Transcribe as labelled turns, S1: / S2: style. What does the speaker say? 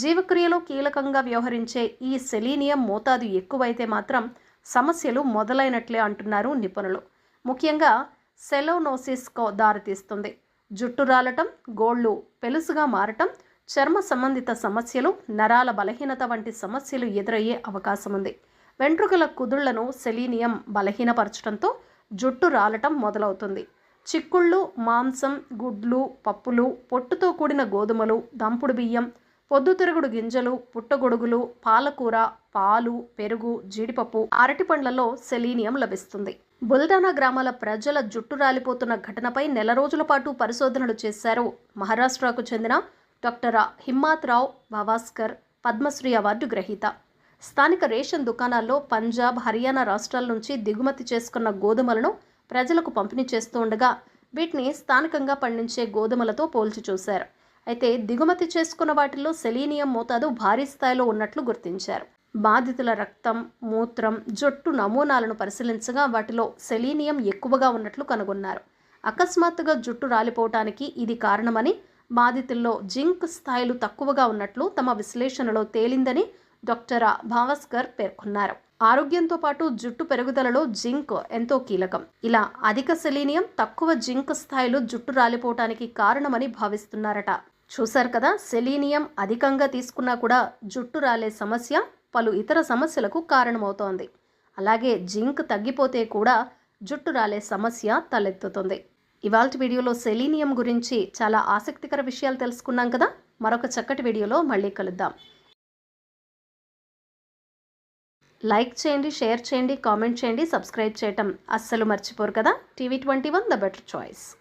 S1: జీవక్రియలో కీలకంగా వ్యవహరించే ఈ సెలీనియం మోతాదు ఎక్కువైతే మాత్రం సమస్యలు మొదలైనట్లే అంటున్నారు నిపుణులు. ముఖ్యంగా సెలోనోసిస్కో దారితీస్తుంది. జుట్టు రాలటం గోళ్ళు పెలుసుగా మారటం చర్మ సంబంధిత సమస్యలు నరాల బలహీనత వంటి సమస్యలు ఎదురయ్యే అవకాశం ఉంది. వెంట్రుకల కుదుళ్ళను సెలీనియం బలహీనపరచడంతో జుట్టు రాలటం మొదలవుతుంది. చిక్కుళ్ళు మాంసం గుడ్లు పప్పులు పొట్టుతో కూడిన గోధుమలు దంపుడు బియ్యం పొద్దుతిరుగుడు గింజలు పుట్టగొడుగులు పాలకూర పాలు పెరుగు జీడిపప్పు అరటి పండ్లలో సెలీనియం లభిస్తుంది. బుల్డానా గ్రామాల ప్రజల జుట్టు రాలిపోతున్న ఘటనపై నెల రోజుల పాటు పరిశోధనలు చేశారు మహారాష్ట్రకు చెందిన డాక్టర్ హిమ్మాత్ రావ్ భవాస్కర్ పద్మశ్రీ అవార్డు గ్రహీత. స్థానిక రేషన్ దుకాణాల్లో పంజాబ్ హర్యానా రాష్ట్రాల నుంచి దిగుమతి చేసుకున్న గోధుమలను ప్రజలకు పంపిణీ చేస్తూ ఉండగా వీటిని స్థానికంగా పండించే గోధుమలతో పోల్చి చూశారు. అయితే దిగుమతి చేసుకున్న వాటిల్లో సెలీనియం మోతాదు భారీ స్థాయిలో ఉన్నట్లు గుర్తించారు. బాధితుల రక్తం మూత్రం జుట్టు నమూనాలను పరిశీలించగా వాటిలో సెలీనియం ఎక్కువగా ఉన్నట్లు కనుగొన్నారు. అకస్మాత్తుగా జుట్టు రాలిపోవటానికి ఇది కారణమని బాధితుల్లో జింక్ స్థాయిలు తక్కువగా ఉన్నట్లు తమ విశ్లేషణలో తేలిందని డాక్టర్ భావస్కర్ పేర్కొన్నారు. ఆరోగ్యంతో పాటు జుట్టు పెరుగుదలలో జింక్ ఎంతో కీలకం. ఇలా అధిక సెలీనియం తక్కువ జింక్ స్థాయిలు జుట్టు రాలిపోవటానికి కారణమని భావిస్తున్నారట. చూశారు కదా? సెలీనియం అధికంగా తీసుకున్నా కూడా జుట్టు రాలే సమస్య పలు ఇతర సమస్యలకు కారణమవుతోంది. అలాగే జింక్ తగ్గిపోతే కూడా జుట్టు రాలే సమస్య తలెత్తుతుంది. ఇవాళ వీడియోలో సెలీనియం గురించి చాలా ఆసక్తికర విషయాలు తెలుసుకున్నాం కదా? మరొక చక్కటి వీడియోలో మళ్ళీ కలుద్దాం. లైక్ చేయండి షేర్ చేయండి కామెంట్ చేయండి సబ్స్క్రైబ్ చేయటం అస్సలు మర్చిపోరు కదా? TV twenty one the better choice.